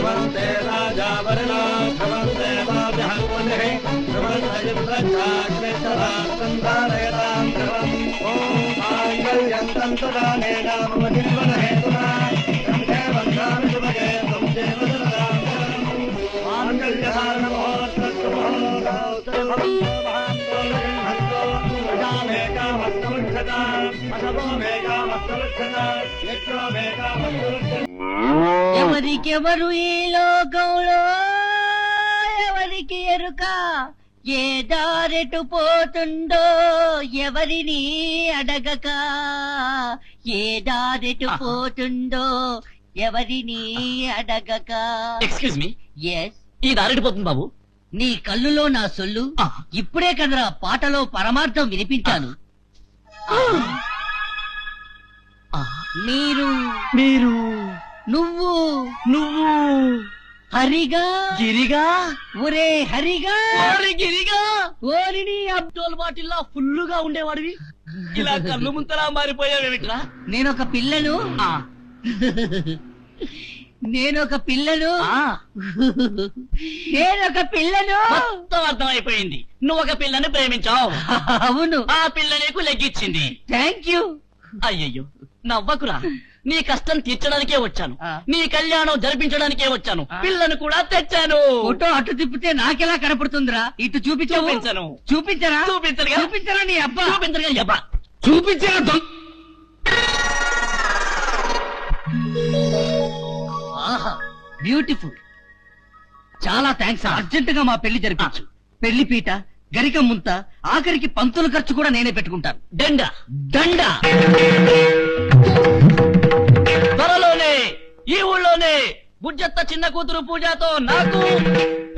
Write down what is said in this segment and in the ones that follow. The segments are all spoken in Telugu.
ధ్రువంతే రాజావరణా ధ్రువంతే వాజహన్మనిః ధ్రువంతయుద్ధక్షాగ్నిశరాత్సంధారయతాం ధ్రువం ఓం మాంగళ్యం తంతుదానేన మమ జీవన హేతునా కంఠే ఎవరికెవరు ఈ లోకంలో? ఎవరికి ఎరుక? ఏ దారెటు పోతుందో ఎవరిని అడగక? ఏ దారెటు పోతుందో ఎవరిని అడగక? ఎక్స్క్యూజ్ మీ ఎస్ ఈ దారిడిపోతుంది బాబు? నీ కళ్ళులో నా సొల్లు. ఇప్పుడే కదరా పాటలో పరమార్థం వినిపించాను. మీరు. మీరు. నువ్వు. నువ్వు. హరిగా. గిరిగా. ఒరే హరిగా. గిరిగా. ఓరిని అబ్- అబ్దోల్ బాటిల్లా ఫుల్లుగా ఉండేవాడివి. ఇలా కళ్ళు ముంతలా మారిపోయావేమిట్రా నేనొక పిల్లను. ఆ, నేనొక పిల్లను. ఆ, నేనొక పిల్లను. మొత్తం అర్థమైపోయింది. నువ్వు ఒక పిల్లని ప్రేమించావు. అవును. ఆ పిల్ల నీకు లెగ్గిచ్చింది. Thank you. అయ్యయ్యో. నవ్వకురా. నీ కష్టం తీర్చడానికే వచ్చాను. నీ కళ్యాణం జరిపించడానికే వచ్చాను. పిల్లను కూడా తెచ్చాను. ఫోటో అటు తిప్పితే నాకెలా కనపడుతుందిరా? ఇటు చూపించను. చూపించరా? చూపించరుగా? చూపించరా నీ అబ్బా? చూపించరుగా యబ్బా. చూపించరా ఆహా. బ్యూటిఫుల్. చాలా థ్యాంక్స్ అర్జెంట్గా మా పెళ్ళి జరిపించు. పెళ్ళి పీట గరిక ముంత ఆఖరికి పంతుల ఖర్చు కూడా నేనే పెట్టుకుంటాను. దండ. దండ. బుజ్జత్త చిన్న కూతురు పూజాతో నాకు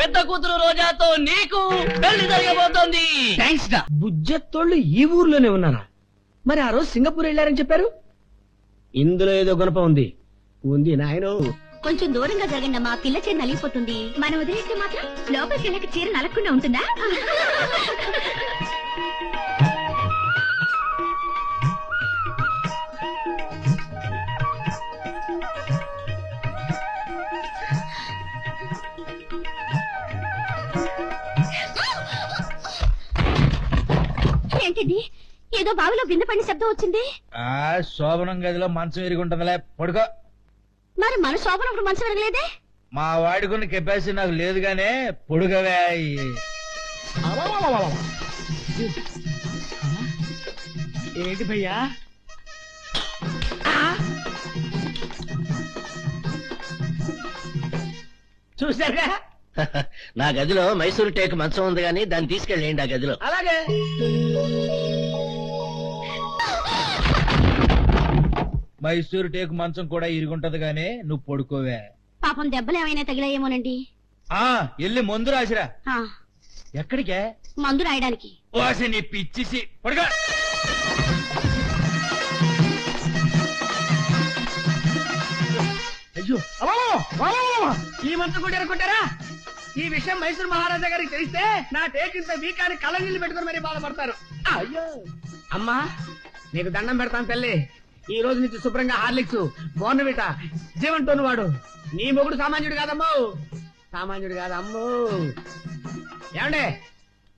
పెద్ద కూతురు రోజాతో నీకు పెళ్ళి జరగబోతోంది. థ్యాంక్స్ డా? బుజ్జత్తోళ్ళు ఈ ఊర్లోనే ఉన్నారా? మరి ఆ రోజు సింగపూర్ వెళ్ళారని చెప్పారు? ఇందులో ఏదో గుణప ఉంది. ఉంది నాయనో. కొంచెం దూరంగా జరగండి అమ్మా పిల్ల చీర నలిగిపోతుంది. మనం వదిలేస్తే మాత్రం లోపలికి వెళ్ళక చీర నలగకుండా ఉంటుందా? ఏంటిది ఏదో బావిలో బిందె పడిన శబ్దం వచ్చింది. ఆ శోభనం గదిలో మంచం ఇరుగుంటుందిలే పడుకో. మరి మన శోభనప్పుడు మంచం వినలేదే మా వాడుకున్న కెపాసిటీ నాకు లేదు గానే పొడుగవే ఏంటి భయ్యా? చూసారా నా గదిలో మైసూరు టేక్ మంచం ఉంది కానీ దాన్ని తీసుకెళ్ళండి ఆ గదిలో. అలాగే. మైసూరు టేకు మంచం కూడా ఇరుగుంటది గానీ నువ్వు పడుకోవే. పాపం దెబ్బలు ఏమైనా తగిలాయేమోనండి. ఆ ఎల్లి మందు రాసిరా. ఆ, ఎక్కడికే? మందు రాయడానికి. నీ పిచ్చిసి. పడుకో. అయ్యో. ఈ మంత్రం కొట్టారా? కొట్టారా? ఈ విషయం మైసూర్ మహారాజా గారికి తెలిస్తే నా టేకింత వీకాన్ని కళ్ళ నీళ్ళు పెట్టుకుని మరీ బాధపడతారు. అయ్యో. అమ్మా నీకు దండం పెడతాను తల్లి. ఈ రోజు నుంచి శుభ్రంగా హార్లిక్స్ బోర్నవిట జీవంతోను వాడు నీ మొగుడు సామాన్యుడు కాదమ్మో. సామాన్యుడు కాదమ్మో. ఏమండే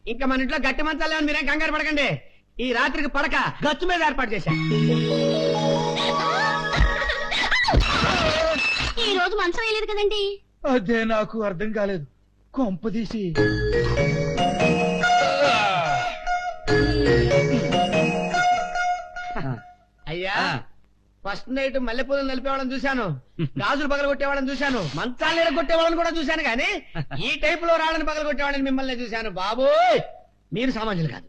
ఇంకా మన ఇంట్లో గట్టి మంచాలే అని మీరేం కంగారు పడకండి. ఈ రాత్రికి పడక గచ్చు మీద ఏర్పాటు చేశా. ఈ రోజు మంచం వేయలేదు కదండి? అదే నాకు అర్థం కాలేదు. కొంపదీసి. అయ్యా ఫస్ట్ నైట్ మల్లెపూలు నలిపేవాళ్ళని చూశాను. గాజులు పగల కొట్టేవాళ్ళని చూశాను. మంచాలు కొట్టేవాళ్ళని కూడా చూశాను కానీ ఈ టైప్లో రాళ్ళని పగల కొట్టేవాళ్ళని మిమ్మల్ని చూశాను. బాబు మీరు సామాన్యులు కాదు.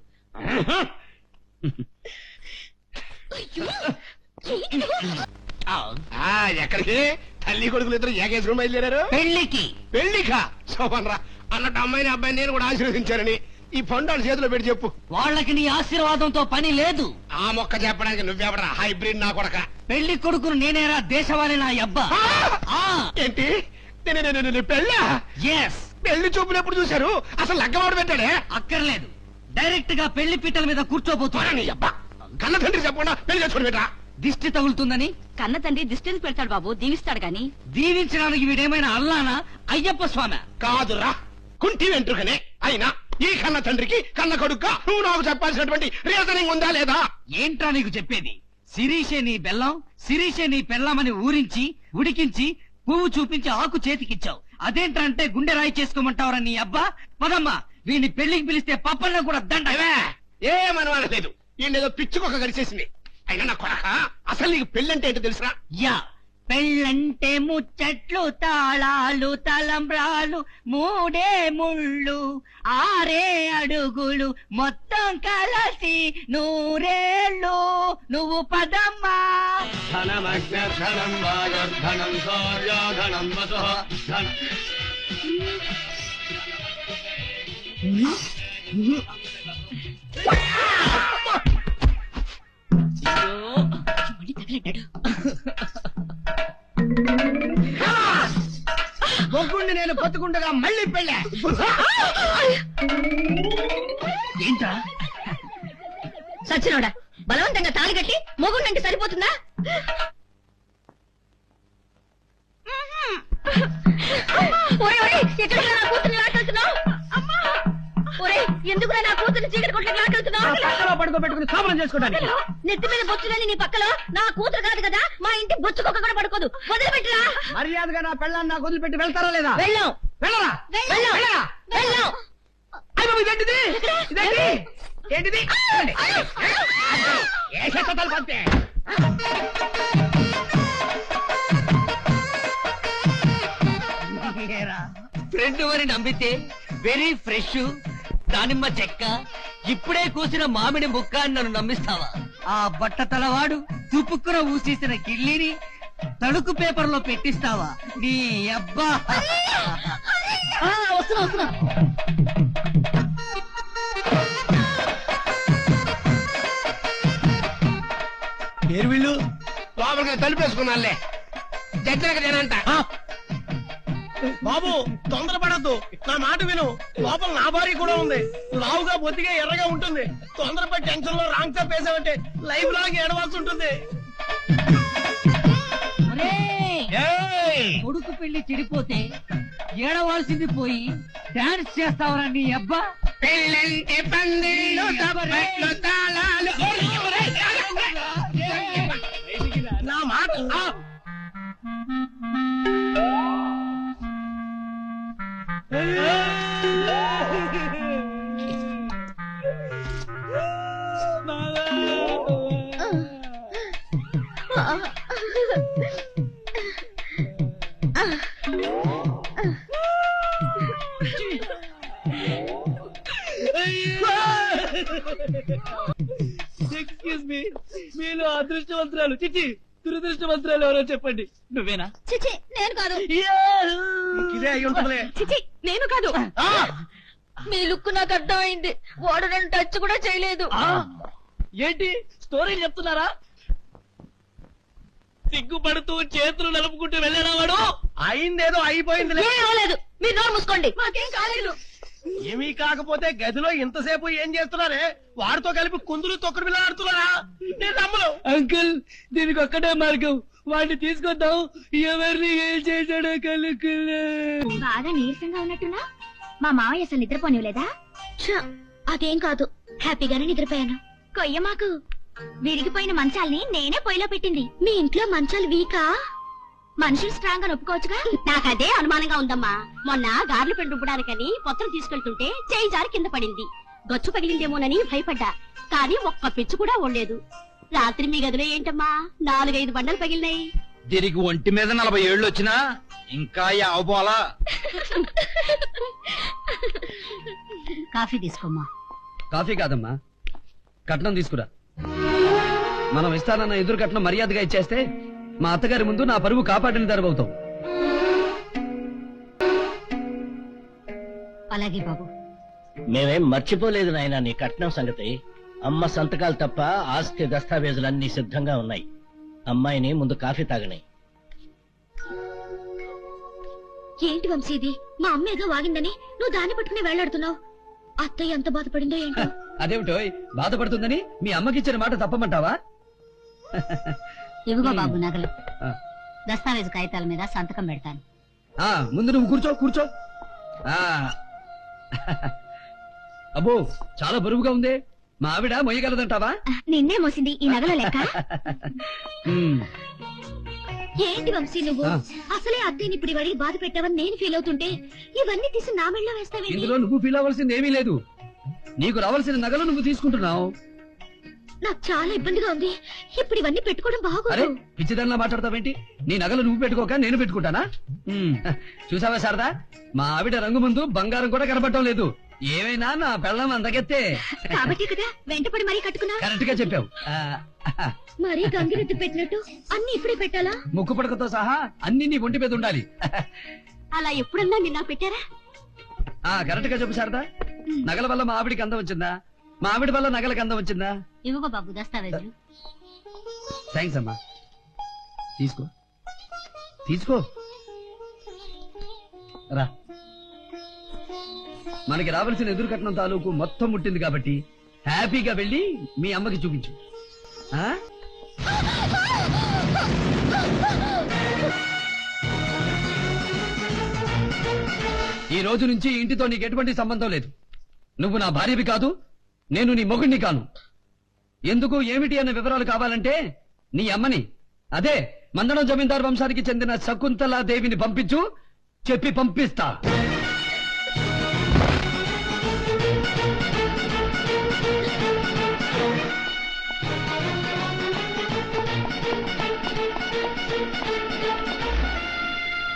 ఆ, ఎక్కడికి? తల్లి కొడుకులు ఇద్దరు ఏకేశ్వరం బయలుదేరారు? పెళ్ళికి పెళ్ళికా సోమన్రా అన్నట్టు అమ్మాయిని అబ్బాయిని నేను కూడా ఆశీర్వదించారని ఈ పండు చేతిలో పెట్టి చెప్పు. వాళ్ళకి నీ ఆశీర్వాదంతో పని లేదు. ఆ మొక్క చెప్పడానికి నువ్వెవరా హైబ్రిడ్ నా కొడక. పెళ్ళి కొడుకును నేనేరా దేశవాళి నా అబ్బా. ఆ! ఏంటి? పెళ్ళా? ఎస్ పెళ్ళి చూపులు ఎప్పుడు చూశారు? అసలు లగ్గవాడు పెట్టాడే? అక్కర్లేదు. డైరెక్ట్గా పెళ్ళి పీటల మీద కూర్చోబోతున్నా. అబ్బా. కన్న తండ్రి చెప్పకుండా పెళ్ళి చేసుకోండి పెట్టా దిష్టి తగులుతుందని? కన్న తండ్రి డిస్టెన్స్ పెడతాడు బాబు దీవిస్తాడు గాని. దీవించడానికి వీడేమైనా అల్లానా? అయ్యప్ప స్వామి. కాదురా. కుంటి వెంట్రుకనే. అయినా ఈ కన్న తండ్రికి కన్న కొడుక్క నువ్వు నాకు చెప్పాల్సినటువంటి రీజనింగ్ ఉందా లేదా? ఏంట్రా నీకు చెప్పేది? శిరీషే నీ బెల్లం శిరీషే నీ పెళ్ళమని ఊరించి ఉడికించి పువ్వు చూపించి ఆకు చేతికిచ్చావు. అదేంట్రా అంటే గుండె రాయి చేసుకోమంటావరా నీ అబ్బా? పదమ్మా వీడిని పెళ్ళికి పిలిస్తే పప్పన్న కూడా దండ. ఏమనలేదు ఈయనేదో పిచ్చుకొక గడిచేసింది అయినా నా కొడక? అసలు నీకు పెళ్ళంటే ఏంటో తెలుసురా? యా. పెళ్ళంటే ముచ్చట్లు తాళాలు తలంబ్రాలు మూడే ముళ్ళు ఆరే అడుగులు మొత్తం కలసి నూరేళ్ళు. నువ్వు పదమ్మా. ధనమగ్న ధనం వాయుర్ధనం సౌర్యోధనం వసు. బతుకుండగా మళ్ళీ పెళ్ళా? ఏంట్రా? సచ్చినోడా బలవంతంగా తాళి కట్టి మొగుండంటే సరిపోతుందా? ఎక్కడికి నా కూతుర్ని చీకటి కొట్లకి లాక్కెళ్తున్నావ్? పక్కలో పడుకోబెట్టుకుని కాపురం చేసుకోవడానికి. నెత్తి మీద బొచ్చులని నీ పక్కలో? నా కూతురు కాదు కదా మా ఇంటి బొచ్చుకొక్క కూడా పడుకోదు. వదిలిపెట్టరా. మర్యాదగా నా పెళ్ళాన్ని నాకు వదిలిపెట్టి వెళ్తారా లేదా? వెళ్ళాం. వెళ్ళరా? వెళ్ళాం. వెళ్ళరా? వెళ్ళాం. అయ్య బాబు, ఇదేంటిది? ఇదేంటి? ఏంటిది? వెళ్ళండి. ఏ చెత్తలు పంపే? ఫ్రెండ్ అని నమ్మితే వెరీ ఫ్రెష్ దానిమ్మ చెక్క ఇప్పుడే కూసిన మామిడి ముక్క అని నన్ను నమ్మిస్తావా? ఆ బట్ట తలవాడు తుపుక్కున ఊసేసిన కిళ్ళిని తడుకు పేపర్లో పెట్టిస్తావా? నీ అబ్బా. వస్తున్నా వస్తున్నా. పేరు వీళ్ళు? లోపలికి తలుపేసుకున్నానులే. జడ్జినక నేనంట బాబు తొందరపడద్దు. నా మాట విను. లోపల నా భార్య కూడా ఉంది. లావుగా బొత్తిగా ఎర్రగా ఉంటుంది. తొందరపడి టెన్షన్లో రాంగ్ స్టెప్ వేసామంటే లైఫ్ లాంగ్ ఏడవాల్సి ఉంటుంది. ఒరేయ్! కొడుకు పెళ్ళి చెడిపోతే ఏడవాల్సింది పోయి డాన్స్ చేస్తావరా నీ అబ్బా పెళ్ళంటే పందిళ్ళు తప్పట్లు తాళాలు నా మాట ఎక్స్క్యూజ్ మీ మీలో అదృష్టవంతురాలు. చిచి దురదృష్టవంతురాలు ఎవరో చెప్పండి. నువ్వేనా? చిచి నేను కాదు. ఇదే అయి ఉంటుందిలే. చిచి నేను కాదు. మీ లుక్ నాకు అర్థమైంది. వాడు నన్ను టచ్ కూడా చేయలేదు. ఆ! ఏంటి? స్టోరీ చెప్తున్నారా? సిగ్గుపడుతూ చేతులు నలుపుకుంటూ వెళ్ళాడా వాడు? అయిందేదో అయిపోయిందిలే. ఏం అవ్వలేదు. మీరు నోరు మూసుకోండి. మాకేం కాలేదు. ఏమీ కాకపోతే గదిలో ఇంతసేపు ఏం చేస్తున్నారే? వాడితో కలిపి కుందులు తొక్కుడు బిళ్ళ ఆడుతున్నారా? నేను నమ్మను. అంకుల్ దీనికి ఒక్కటే మార్గం. వాడిని తీసుకొద్దాం. ఎవరిని ఏం చేశాడో కనుక్కున్నా బాగా నీరసంగా ఉన్నట్టున్నా? మా మావయ్య అసలు నిద్రపోనివ్వలేదా? అదేం కాదు. హ్యాపీగానే నిద్రపోయాను. కొయ్య మాకు. విరిగిపోయిన మంచాల్ని నేనే పొయ్యిలో పెట్టింది. మీ ఇంట్లో మంచాలు వీకా? మనుషులు స్ట్రాంగ్ అని ఒప్పుకోవచ్చుగా? నాకు అదే అనుమానంగా ఉందమ్మా. మొన్న గార్లు పెండు రుబ్బడానికని పొత్తలు తీసుకెళ్తుంటే చేయి జారి కింద పడింది. గచ్చు పగిలిందేమోనని భయపడ్డా. కానీ ఒక్క పిచ్చు కూడా ఉండలేదు రాత్రి మీ గదిలో ఏంటమ్మా? నాలుగైదు బండలు పగిలినాయి. దీనికి ఒంటి మీద నలభై ఏళ్ళు వచ్చినా ఇంకా యావపోలా కాఫీ తీసుకోమ్మా. కాఫీ కాదమ్మా. కట్నం తీసుకురా. మనం ఇస్తానన్న ఎదురు కట్నం మర్యాదగా ఇచ్చేస్తే మా అత్తగారి ముందు నా పరువు కాపాడిన దరవవుతాం అలాగే బాబు. మేమేం మర్చిపోలేదు నాయనా నీ కట్నం సంగతి. అమ్మ సంతకాలు తప్ప ఆస్తి దస్తావేజులన్నీ సిద్ధంగా ఉన్నాయి. అమ్మాయిని ముందు కాఫీ తాగని. ఏంటి వంశీ ఇది? మా అమ్మ ఏదో వాగిందని నువ్వు దాన్ని పట్టుకుని వేలాడుతున్నావు అత్తయ్య ఎంత బాధపడిందో ఏంటో. అదేమిటో బాధపడుతుందని మీ అమ్మకిచ్చిన మాట తప్పమంటావా? ఇవిగో బాబు నగలు. దస్తావేజ్ కాగితాల మీద సంతకం పెడతాను. ఆ ముందు నువ్వు కూర్చో కూర్చో. ఆ. అబ్బో చాలా బరువుగా ఉంది. మా ఆవిడ మొయ్యగలదంటావా? నిన్నే మోసింది ఈ నగల లెక్క? ఉమ్, ఏంటి వంశీ నువ్వు? ఆ. అసలే అత్తయ్యని ఇప్పుడు వాడికి బాధ పెట్టావని నేను ఫీల్ అవుతుంటే ఇవన్నీ తీసి నా మెళ్ళలో వేస్తావేంటి? ఇందులో నువ్వు ఫీల్ అవ్వాల్సింది ఏమీ లేదు. నీకు రావాల్సిన నగలు నువ్వు తీసుకుంటున్నావు. నాకు చాలా ఇబ్బందిగా ఉంది. ఇప్పుడు ఇవన్నీ పెట్టుకోవడం అరే బాగోదు పిచ్చిదానిలా మాట్లాడతావేంటి? నీ నగలు నువ్వు పెట్టుకోక నేను పెట్టుకుంటానా? ఉమ్, చూసావా శారదా? మా ఆవిడ రంగు ముందు బంగారం కూడా కనబడటం లేదు. ఏమైనా నా పెళ్ళం అందగెత్తే. కాబట్టి కదా వెంటపడి మరీ కట్టుకున్నా కరెక్ట్గా చెప్పావు. ఆ, మరీ గంగిరెద్దు పెట్టినట్టు అన్ని ఇప్పుడే పెట్టాలా? ముక్కు పడకతో సహా అన్ని నీ ఒంటి మీద ఉండాలి. అలా ఎప్పుడన్నా నిన్న పెట్టారా? ఆ కరెక్ట్గా చెప్పు శారదా. నగల వల్ల మా ఆవిడికి అందం వచ్చిందా? మా ఆవిడ వల్ల నగలకు అందం వచ్చిందా? ఇవిగో బాబు దస్తావేజులు థ్యాంక్స్ అమ్మా. తీసుకో. తీసుకో. రా. మనకి రావాల్సిన ఎదురు కట్నం తాలూకు మొత్తం ముట్టింది కాబట్టి హ్యాపీగా వెళ్ళి మీ అమ్మకి చూపించు. ఆ? ఈ రోజు నుంచి ఈ ఇంటితో నీకు ఎటువంటి సంబంధం లేదు. నువ్వు నా భార్యవి కాదు నేను నీ మొగుడిని కాను. ఎందుకు ఏమిటి అనే వివరాలు కావాలంటే నీ అమ్మని. అదే మందడం జమీందార్ వంశానికి చెందిన శకుంతలా దేవిని పంపించు చెప్పి పంపిస్తా.